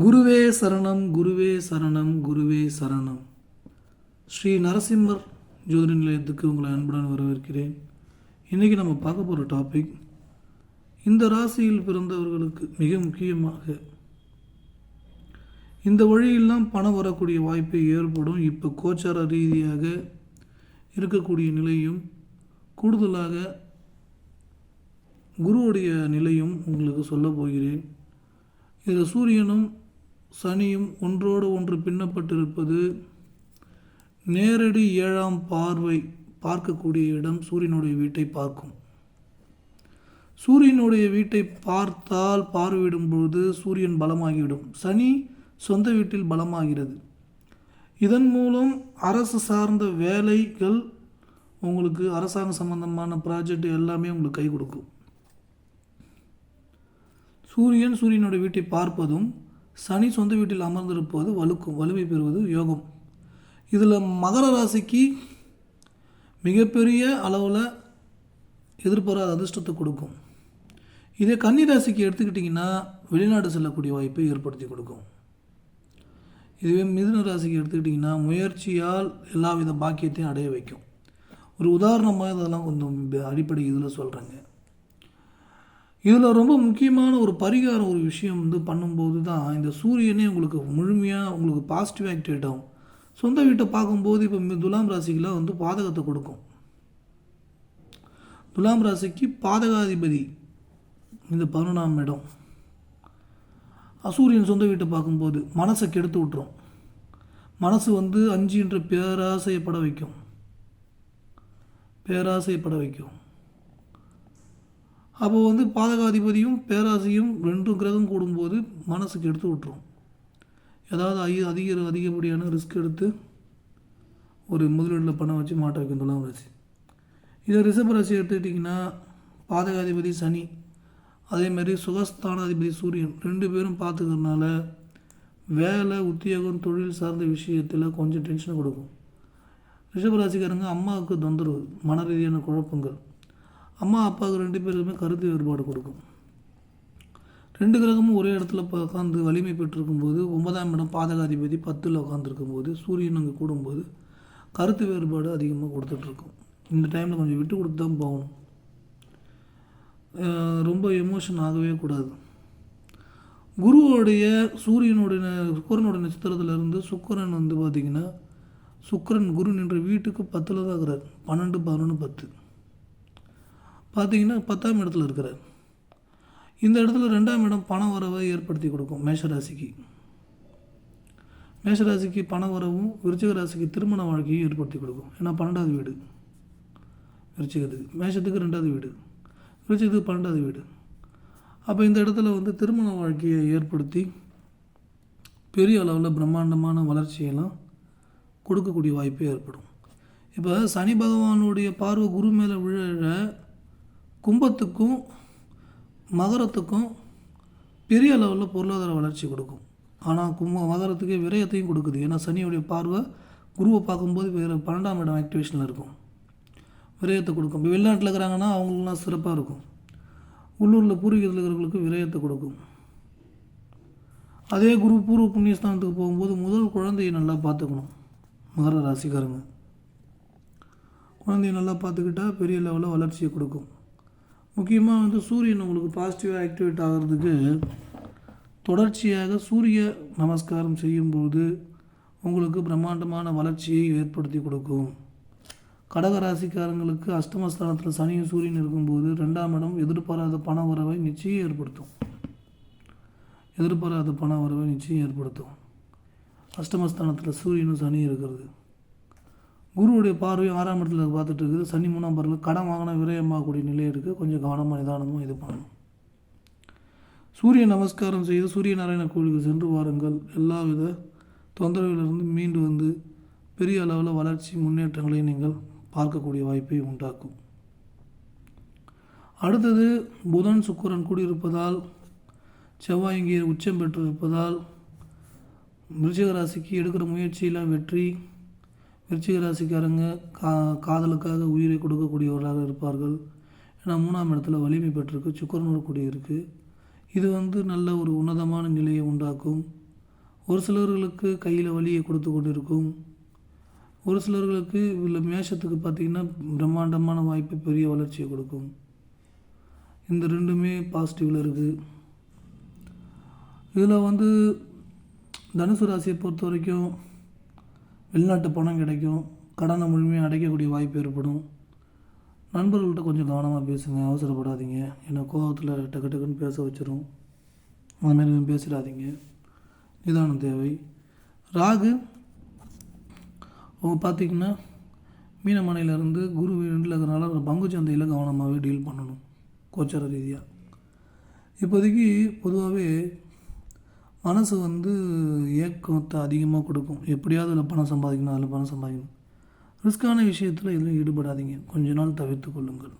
குருவே சரணம் குருவே சரணம் குருவே சரணம். ஸ்ரீ நரசிம்மர் ஜோதிட நிலையத்துக்கு உங்களை அன்புடன் வரவேற்கிறேன். இன்றைக்கி நம்ம பார்க்க போகிற டாபிக் இந்த ராசியில் பிறந்தவர்களுக்கு மிக முக்கியமாக இந்த வழியெல்லாம் பணம் வரக்கூடிய வாய்ப்பு ஏற்படும். இப்போ கோச்சார ரீதியாக இருக்கக்கூடிய நிலையும் கூடுதலாக குருவுடைய நிலையும் உங்களுக்கு சொல்ல போகிறேன். இதில் சூரியனும் சனியும் ஒன்றோடு ஒன்று பின்னப்பட்டிருப்பது நேரடி ஏழாம் பார்வை பார்க்கக்கூடிய இடம் சூரியனுடைய வீட்டை பார்க்கும். சூரியனுடைய வீட்டை பார்த்தால் பார்வையிடும் பொழுது சூரியன் பலமாகிவிடும். சனி சொந்த வீட்டில் பலமாகிறது. இதன் மூலம் அரசு சார்ந்த வேலைகள் உங்களுக்கு அரசாங்க சம்பந்தமான ப்ராஜெக்ட் எல்லாமே உங்களுக்கு கை கொடுக்கும். சூரியன் சூரியனுடைய வீட்டை பார்ப்பதும் சனி சொந்த வீட்டில் அமர்ந்திருப்பது வலுக்கும் வலிமை பெறுவது யோகம். இதில் மகர ராசிக்கு மிகப்பெரிய அளவில் எதிர்பாராத அதிர்ஷ்டத்தை கொடுக்கும். இதே கன்னி ராசிக்கு எடுத்துக்கிட்டிங்கன்னா வெளிநாடு செல்லக்கூடிய வாய்ப்பை ஏற்படுத்தி கொடுக்கும். இதுவே மிதுன ராசிக்கு எடுத்துக்கிட்டிங்கன்னா முயற்சியால் எல்லா வித பாக்கியத்தையும் அடைய வைக்கும். ஒரு உதாரணமாக இதெல்லாம் கொஞ்சம் அடிப்படை இதில் சொல்கிறேங்க இதில் ரொம்ப முக்கியமான ஒரு பரிகாரம் ஒரு விஷயம் வந்து பண்ணும்போது தான் இந்த சூரியனே உங்களுக்கு முழுமையாக உங்களுக்கு பாசிட்டிவ் ஆக்டிவேட் ஆகும். சொந்த வீட்டை பார்க்கும்போது இப்போ மி- துலாம் ராசிக்கெலாம் வந்து பாதகத்தை கொடுக்கும். துலாம் ராசிக்கு பாதகாதிபதி இந்த பதினொன்றாம் இடம். அசூரியன் சொந்த வீட்டை பார்க்கும்போது மனசை கெடுத்து விட்டுரும். மனசு வந்து அஞ்சுன்ற பேராசைப்பட வைக்கும். பேராசைப்பட வைக்கும். அப்போது வந்து பாதகாதிபதியும் பேராசையும் ரெண்டும் கிரகம் கூடும்போது மனசுக்கு எடுத்து விட்டுரும். ஏதாவது அதிக அதிக அதிகப்படியான ரிஸ்க் எடுத்து ஒரு முதலீடில் பணம் வச்சு மாட்ட வைக்கும் துலாம் ராசி இதை ரிஷப ராசி எடுத்துக்கிட்டிங்கன்னா பாதகாதிபதி சனி அதேமாதிரி சுகஸ்தானாதிபதி சூரியன் ரெண்டு பேரும் பார்த்துக்கிறதுனால வேலை உத்தியோகம் தொழில் சார்ந்த விஷயத்தில் கொஞ்சம் டென்ஷன் கொடுக்கும். ரிஷபராசிக்காரங்க அம்மாவுக்கு தொந்தரவு மன ரீதியான குழப்பங்கள். அம்மா அப்பாவுக்கு ரெண்டு பேருக்குமே கருத்து வேறுபாடு கொடுக்கும். ரெண்டு கிரகமும் ஒரே இடத்துல உட்காந்து வலிமை பெற்றிருக்கும் போது ஒன்பதாம் இடம் பாதகாதிபதி பத்தில் உட்காந்துருக்கும் போது சூரியன் அங்கே கூடும்போது கருத்து வேறுபாடு அதிகமாக கொடுத்துட்ருக்கும். இந்த டைமில் கொஞ்சம் விட்டு கொடுத்து தான் போகணும் ரொம்ப எமோஷன் ஆகவே கூடாது. குருவோடைய சூரியனுடைய சுக்கரனுடைய நட்சத்திரத்திலிருந்து சுக்கரன் இருந்து வந்து பார்த்திங்கன்னா சுக்கரன் குரு நின்ற வீட்டுக்கு பத்தில் தான் இருக்கிறார். பன்னெண்டு பதினொன்று பத்து. பார்த்தீங்கன்னா பத்தாம் இடத்துல இருக்கிறார். இந்த இடத்துல ரெண்டாம் இடம் பண வரவை ஏற்படுத்தி கொடுக்கும் மேஷராசிக்கு. மேஷராசிக்கு பண வரவும் விருச்சிக ராசிக்கு திருமண வாழ்க்கையும் ஏற்படுத்தி கொடுக்கும். ஏன்னா பன்னெண்டாவது வீடு. விருச்சிகத்துக்கு. மேஷத்துக்கு ரெண்டாவது வீடு. விருச்சிகத்துக்கு பன்னெண்டாவது வீடு. அப்போ இந்த இடத்துல வந்து திருமண வாழ்க்கையை ஏற்படுத்தி பெரிய அளவில் பிரம்மாண்டமான வளர்ச்சியெல்லாம் கொடுக்கக்கூடிய வாய்ப்பு ஏற்படும். இப்போ சனி பகவானுடைய பார்வை குரு மேலே விழ விழ கும்பத்துக்கும் மகரத்துக்கும் பெரிய அளவில் பொருளாதார வளர்ச்சி கொடுக்கும். ஆனால் கும்ப மகரத்துக்கு விரயத்தையும் கொடுக்குது. ஏன்னா சனியுடைய பார்வை குருவை பார்க்கும்போது வேறு பன்னெண்டாம் இடம் ஆக்டிவேஷனில் இருக்கும். விரயத்தை கொடுக்கும். இப்போ வெளிநாட்டில் இருக்கிறாங்கன்னா அவங்களுக்குலாம் சிறப்பாக இருக்கும். உள்ளூரில் பூர்வீகத்தில் இருக்கிறவங்களுக்கு விரயத்தை கொடுக்கும். அதே குரு பூர்வ புண்ணியஸ்தானத்துக்கு போகும்போது முதல் குழந்தையை நல்லா பார்த்துக்கணும். மகர ராசிக்காரங்க. குழந்தைய நல்லா பார்த்துக்கிட்டா பெரிய லெவலில் வளர்ச்சியை கொடுக்கும். முக்கியமாக வந்து சூரியன் உங்களுக்கு பாசிட்டிவாக ஆக்டிவேட் ஆகிறதுக்கு தொடர்ச்சியாக சூரிய நமஸ்காரம் செய்யும்போது உங்களுக்கு பிரம்மாண்டமான வளர்ச்சியை ஏற்படுத்தி கொடுக்கும். கடக ராசிக்காரங்களுக்கு அஷ்டமஸ்தானத்தில் சனியும் சூரியன் இருக்கும்போது ரெண்டாம் இடம் எதிர்பாராத பண வரவை நிச்சயம் ஏற்படுத்தும். எதிர்பாராத பண வரவை நிச்சயம் ஏற்படுத்தும். அஷ்டமஸ்தானத்தில் சூரியனும் சனி இருக்கிறது. குருவுடைய பார்வை ஆறாம் இடத்துல பார்த்துட்டு இருக்குது சனி மூணாம் பார்வையில் கடன் வாங்கின விரயமாகக்கூடிய நிலை இருக்குது கொஞ்சம் கவனமாக நிதானமாக இது பண்ணணும். சூரிய நமஸ்காரம் செய்து சூரிய நாராயண கோவிலுக்கு சென்று வாருங்கள். எல்லா வித தொந்தரவிலிருந்து மீண்டு வந்து பெரிய அளவில் வளர்ச்சி முன்னேற்றங்களை நீங்கள் பார்க்கக்கூடிய வாய்ப்பை உண்டாக்கும். அடுத்தது புதன் சுக்கிரன் கூடியிருப்பதால் செவ்வாய் இங்கே உச்சம் பெற்றிருப்பதால் விருச்சிக ராசிக்கு எடுக்கிற முயற்சியெல்லாம் வெற்றி விருச்சிக ராசிக்காரங்க கா காதலுக்காக உயிரை கொடுக்கக்கூடியவர்களாக இருப்பார்கள். ஏன்னா மூணாம் இடத்துல வலிமை பெற்றிருக்கு சுக்கரனோடு இருக்குது இது வந்து நல்ல ஒரு உன்னதமான நிலையை உண்டாக்கும். ஒரு சிலர்களுக்கு கையில் வலியை கொடுத்து கொண்டிருக்கும். ஒரு சிலர்களுக்கு இதில் மேஷத்துக்கு பார்த்திங்கன்னா பிரம்மாண்டமான வாய்ப்பு பெரிய வளர்ச்சியை கொடுக்கும். இந்த ரெண்டுமே பாசிட்டிவில் இருக்குது இதில் வந்து தனுசு ராசியை பொறுத்த வரைக்கும் வெளிநாட்டு பணம் கிடைக்கும் கடனை முழுமையாக அடைக்கக்கூடிய வாய்ப்பு ஏற்படும். நண்பர்கள்ட்ட கொஞ்சம் கவனமாக பேசுங்க அவசரப்படாதீங்க. ஏன்னா கோபத்தில் டக்கு டக்குன்னு பேச வச்சிடும் அந்த மாதிரி எதுவும் பேசிடாதீங்க. நிதானம் தேவை. ராகு அவங்க பார்த்திங்கன்னா மீனமனையிலேருந்து குரு வீட்டில் இருக்கிறனால பங்கு சந்தையில் கவனமாகவே டீல் பண்ணணும் கோச்சார ரீதியாக இப்போதைக்கு பொதுவாகவே மனசு வந்து ஏக்கத்தை அதிகமாக கொடுக்கும். எப்படியாவது அதில் பணம் சம்பாதிக்கணும் அதில் பணம் சம்பாதிக்கணும். ரிஸ்க்கான விஷயத்தில் எதுவும் ஈடுபடாதீங்க. கொஞ்ச நாள் தவிர்த்து கொள்ளுங்கள்.